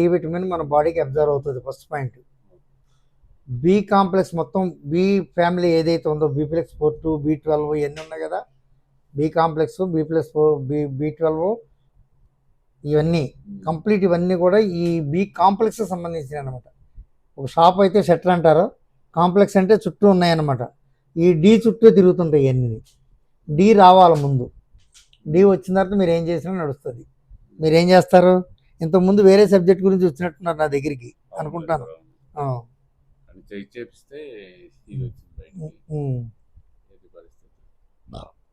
D vitamin మన బాడీకి observe అవుతుంది ఫస్ట్ పాయింట్. బి కాంప్లెక్స్ మొత్తం బి ఫ్యామిలీ ఏదైతే ఉందో Beplex four two B twelve ఇవన్నీ ఉన్నాయి కదా? B complex B plus four B B twelve ఇవన్నీ కంప్లీట్ ఇవన్నీ కూడా ఈ బి కాంప్లెక్స్కి సంబంధించినవి అనమాట ఒక షాప్ అయితే షట్టర్ అంటారు. కాంప్లెక్స్ అంటే చుట్టూ ఉన్నాయన్నమాట. ఈ డి చుట్టూ తిరుగుతుంటాయి ఇవన్నీ. డి రావాలి ముందు. డి వచ్చిన తర్వాత మీరు ఏం చేసినా నడుస్తుంది. మీరు ఏం చేస్తారు? ఇంతకుముందు వేరే సబ్జెక్ట్ గురించి వచ్చినట్టున్నారు నా దగ్గరికి అనుకుంటాను.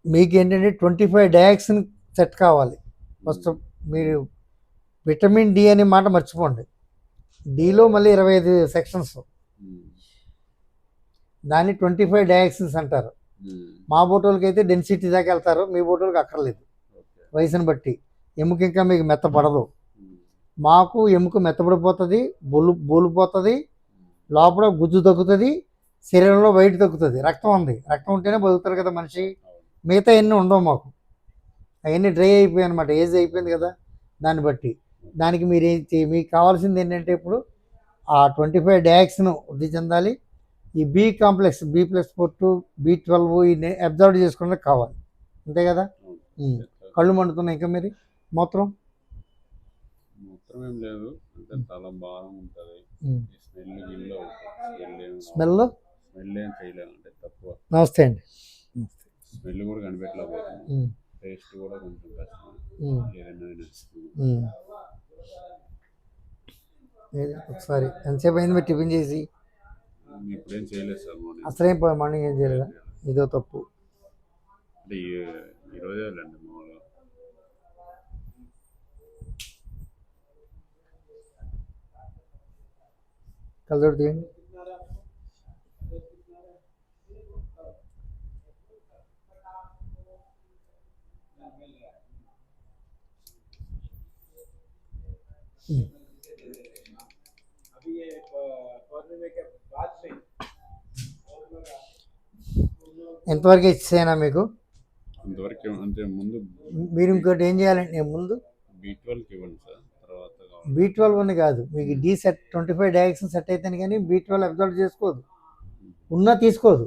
మీకు ఏంటంటే ట్వంటీ ఫైవ్ డయాక్సిన్ సెట్ కావాలి. ఫస్ట్ మీరు విటమిన్ డి అనే మాట మర్చిపోండి. డిలో మళ్ళీ ఇరవై ఐదు సెక్షన్స్. దాన్ని ట్వంటీ ఫైవ్ డయాక్సిన్స్ అంటారు. మా బోటోలకి అయితే డెన్సిటీ దాకా వెళ్తారు మీ బోటోలకి అక్కర్లేదు. వయసుని బట్టి. ఎముక ఇంకా మీకు మెత్తపడదు. ఉమ్. మాకు ఎముక మెత్తబడిపోతుంది బొలు బోలిపోతుంది లోపల గుజ్జు తగ్గుతుంది శరీరంలో వైట్ తగ్గుతుంది. రక్తం ఉంది. రక్తం ఉంటేనే బతుకుతారు కదా మనిషి. మిగతా ఎన్ని ఉండవు మాకు. అవన్నీ డ్రై అయిపోయాయి అనమాట ఏజ్ అయిపోయింది కదా దాన్ని బట్టి. దానికి మీరు మీకు కావాల్సింది ఏంటంటే ఇప్పుడు ఆ ట్వంటీ ఫైవ్ డయాక్స్ను వృద్ధి చెందాలి. ఈ B complex B plus four two B twelve ఈ అబ్జర్వ్ చేసుకోవడానికి కావాలి. అంతే కదా. కళ్ళు మండుతున్నాయి ఇంకా మీరు? మూత్రం మూత్రం ఏం లేదు. అంటే తల భారం ఉంటుంది. స్మెల్ గిల్లో స్మెల్ ఏం స్మెల్? స్మెల్ ఏం చేయలేము అంటే తక్కువ. నమస్తే అండి. స్మెల్ కూడా కనిపెట్టలేకపోతుంది. టేస్ట్ కూడా కొంచెం కష్టం. ఏదైనా నచ్చుతుంది? ఒకసారి. ఎంతసేపు అయింది మీరు టిఫిన్ చేసి? ఇప్పుడేం చేయలేదు సార్ మార్నింగ్. అసలేం పోయి మార్నింగ్ ఏం చేయలేదా? ఇదో తప్పు. అంటే ఈ- ఈ కలర్ తీయండి. ఎంతవరకు ఇచ్చేనా మీకు? అంతవరకు అంటే ముందు మీరు ఇంకోటి ఏం చేయాలండి ముందు? బీ ట్వెల్వ్కి ఇవ్వండి సార్. బీ ట్వెల్వ్ అని కాదు. మీకు D set twenty five direction set అయితేనే కానీ బీ ట్వెల్వ్ అబ్జర్వ్ చేసుకోదు. ఉన్నా తీసుకోదు.